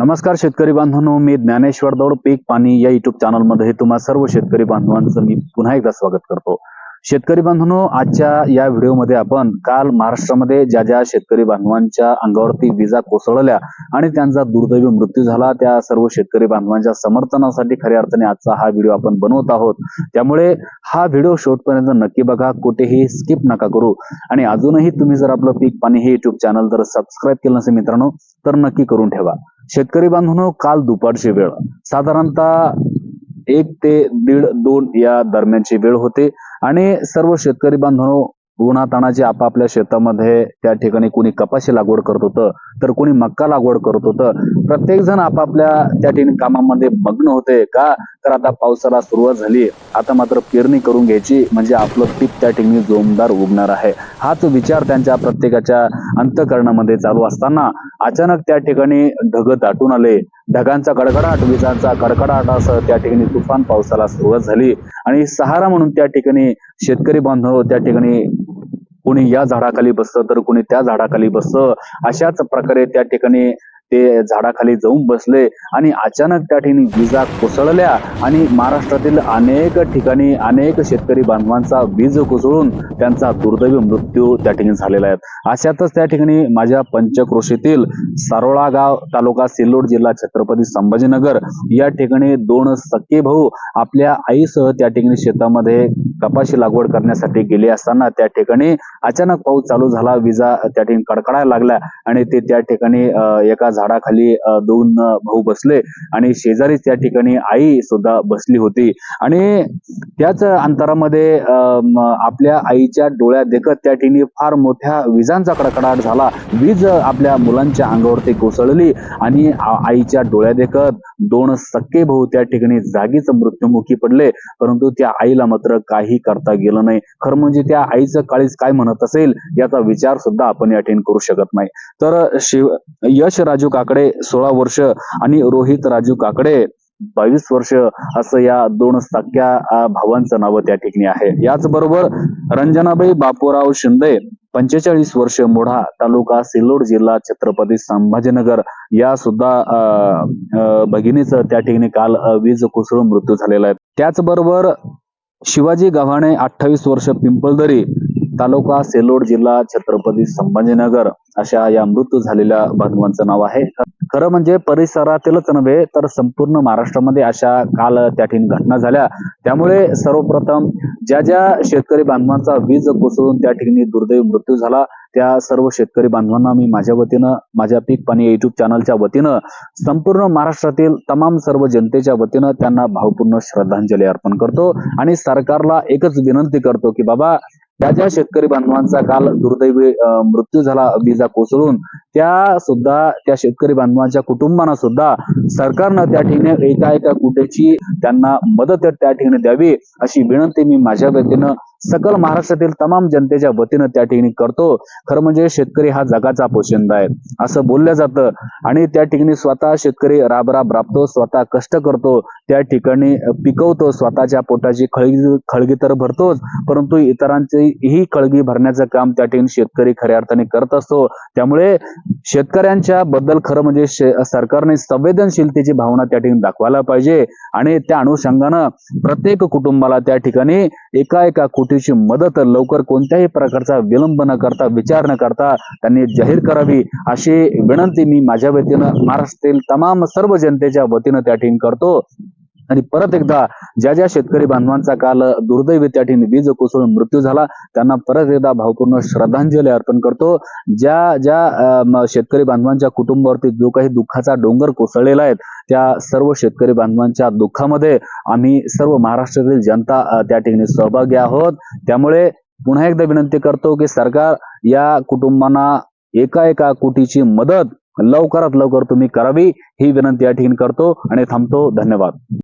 नमस्कार शेतकरी बांधवांनो मी ज्ञानेश्वर दौड पीक पाणी या युट्यूब चॅनलमध्ये तुम्हा सर्व शेतकरी बांधवांचं मी पुन्हा एकदा स्वागत करतो. शेतकरी बांधवांनो आजच्या या व्हिडिओमध्ये आपण काल महाराष्ट्रामध्ये ज्या ज्या शेतकरी बांधवांच्या अंगावरती विजा कोसळल्या आणि त्यांचा दुर्दैवी मृत्यू झाला त्या सर्व शेतकरी बांधवांच्या समर्थनासाठी खऱ्या अर्थाने आजचा हा व्हिडिओ आपण बनवत आहोत. त्यामुळे हा व्हिडिओ शेवटपर्यंत नक्की बघा कुठेही स्किप नका करू. आणि अजूनही तुम्ही जर आपलं पीक पाणी हे युट्यूब चॅनल जर सबस्क्राईब केलं नसेल मित्रांनो तर नक्की करून ठेवा. शेतकरी बांधवांनो काल दुपारची वेळ. साधारणतः एक ते दीड दोन या दरम्यानची वेळ होते. आणि सर्व शेतकरी बांधवांनो उन्हाताणाचे आपापल्या शेतामध्ये त्या ठिकाणी कोणी कपाशी लागवड करत होतं तर कोणी मक्का लागवड करत होतं. प्रत्येक जण आपापल्या त्या ठिकाणी कामामध्ये मग्न होते का? तर आता पावसाला सुरुवात झाली आता मात्र पेरणी करून घ्यायची म्हणजे आपलं पीक त्या ठिकाणी जोमदार उगणार आहे. हाच विचार त्यांच्या प्रत्येकाच्या अंतकरणामध्ये चालू असताना अचानक त्या ठिकाणी ढग दाटून आले. ढगांचा कडकडाट विजांचा कडकडाट असं त्या ठिकाणी तुफान पावसाला सुरुवात झाली. आणि सहारा म्हणून त्या ठिकाणी शेतकरी बांधव त्या ठिकाणी कोणी या झाडाखाली बसतं तर कोणी त्या झाडाखाली बसतं अशाच प्रकारे त्या ठिकाणी ते झाडाखाली जाऊन बसले आणि अचानक त्या ठिकाणी विजा कोसळल्या आणि महाराष्ट्रातील अनेक ठिकाणी अनेक शेतकरी बांधवांचा वीज कोसळून त्यांचा दुर्दैवी मृत्यू त्या ठिकाणी झालेला आहे. अशातच त्या ठिकाणी माझ्या पंचक्रोशीतील सारोळा गाव तालुका सिल्लोड जिल्हा छत्रपती संभाजीनगर या ठिकाणी दोन सख्खे भाऊ आपल्या आईसह त्या ठिकाणी शेतामध्ये कपाशी लागवड करण्यासाठी गेले असताना त्या ठिकाणी अचानक पाऊस चालू झाला विजा त्या ठिकाणी कडकडायला लागल्या आणि ते त्या ठिकाणी एका झाडाखाली दोन भाऊ बसले आणि शेजारीच त्या ठिकाणी आई सुद्धा बसली होती. आणि त्याच अंतरामध्ये आपल्या आईच्या डोळ्यात देखत त्या ठिकाणी फार मोठ्या विजांचा कडकडाट झाला. वीज आपल्या मुलांच्या अंगावरती कोसळली आणि आईच्या डोळ्या देखत दोन सक्के भाऊ त्या ठिकाणी जागीच मृत्युमुखी पडले परंतु त्या आईला मात्र काही करता गेलं नाही. खरं म्हणजे त्या आईचं काळीच काय म्हणत असेल याचा विचार सुद्धा आपण या ठिकाणी करू शकत नाही. तर शिव यश राजू काकडे सोळा वर्ष आणि रोहित राजू काकडे बावीस वर्ष असं या दोन सख्या भावांचं नाव त्या ठिकाणी आहे. याच बरोबर रंजनाबाई बापूराव शिंदे पंचेचाळीस वर्ष मोढा तालुका सिल्लोड जिल्हा छत्रपती संभाजीनगर या सुद्धा अं, भगिनीचं त्या ठिकाणी काल वीज कोसळून मृत्यू झालेला आहे. त्याचबरोबर शिवाजी गव्हाणे अठ्ठावीस वर्ष पिंपळदरी तालुका सेलोड जिल्हा छत्रपती संभाजीनगर अशा या मृत्यू झालेल्या बांधवांचं नाव आहे. खरं म्हणजे परिसरातीलच नव्हे तर संपूर्ण महाराष्ट्रामध्ये अशा काल त्या ठिकाणी घटना झाल्या. त्यामुळे सर्वप्रथम ज्या ज्या शेतकरी बांधवांचा वीज कोसळून त्या ठिकाणी दुर्दैवी मृत्यू झाला त्या सर्व शेतकरी बांधवांना मी माझ्या वतीनं माझ्या पीक पाणी युट्यूब चॅनलच्या वतीनं संपूर्ण महाराष्ट्रातील तमाम सर्व जनतेच्या वतीनं त्यांना भावपूर्ण श्रद्धांजली अर्पण करतो आणि सरकारला एकच विनंती करतो की बाबा त्या ज्या शेतकरी बांधवांचा काल दुर्दैवी मृत्यू झाला विजा कोसळून त्या सुद्धा त्या शेतकरी बांधवांच्या कुटुंबांना सुद्धा सरकारनं त्या ठिकाणी एका एका कुठेची त्यांना मदत त्या ठिकाणी द्यावी अशी विनंती मी माझ्या वतीनं सकल महाराष्ट्रातील तमाम जनतेच्या वतीनं त्या ठिकाणी करतो. खरं म्हणजे शेतकरी हा जगाचा पोशिंदा आहे असं बोललं जातं. आणि त्या ठिकाणी स्वतः शेतकरी राबराब राबतो स्वतः कष्ट करतो त्या ठिकाणी पिकवतो स्वतःच्या पोटाची खळगी खळगी तर भरतोच परंतु इतरांची ही खळगी भरण्याचं काम त्या ठिकाणी शेतकरी खऱ्या अर्थाने करत असतो. त्यामुळे शेतकऱ्यांच्या बद्दल खरं म्हणजे सरकारने संवेदनशीलतेची भावना त्या ठिकाणी दाखवायला पाहिजे. आणि त्या अनुषंगानं प्रत्येक कुटुंबाला त्या ठिकाणी एका एका कोटीची मदत लवकर कोणत्याही प्रकारचा विलंब न करता विचार न करता त्यांनी जाहीर करावी अशी विनंती मी माझ्या वतीनं महाराष्ट्रातील तमाम सर्व जनतेच्या वतीनं त्या ठिकाणी करतो. आणि परत एकदा ज्या ज्या शेतकरी बांधवांचा काल दुर्दैवी त्या ठिकाणी वीज कोसळून मृत्यू झाला त्यांना परत एकदा भावपूर्ण श्रद्धांजली अर्पण करतो. ज्या ज्या शेतकरी बांधवांच्या कुटुंबावरती जो काही दुःखाचा डोंगर कोसळलेला आहे त्या सर्व शेतकरी बांधवांच्या दुःखामध्ये आम्ही सर्व महाराष्ट्रातील जनता त्या ठिकाणी सहभागी आहोत. त्यामुळे पुन्हा एकदा विनंती करतो की सरकार या कुटुंबांना एका एका कोटीची मदत लवकरात लवकर तुम्ही करावी ही विनंती या ठिकाणी करतो आणि थांबतो. धन्यवाद.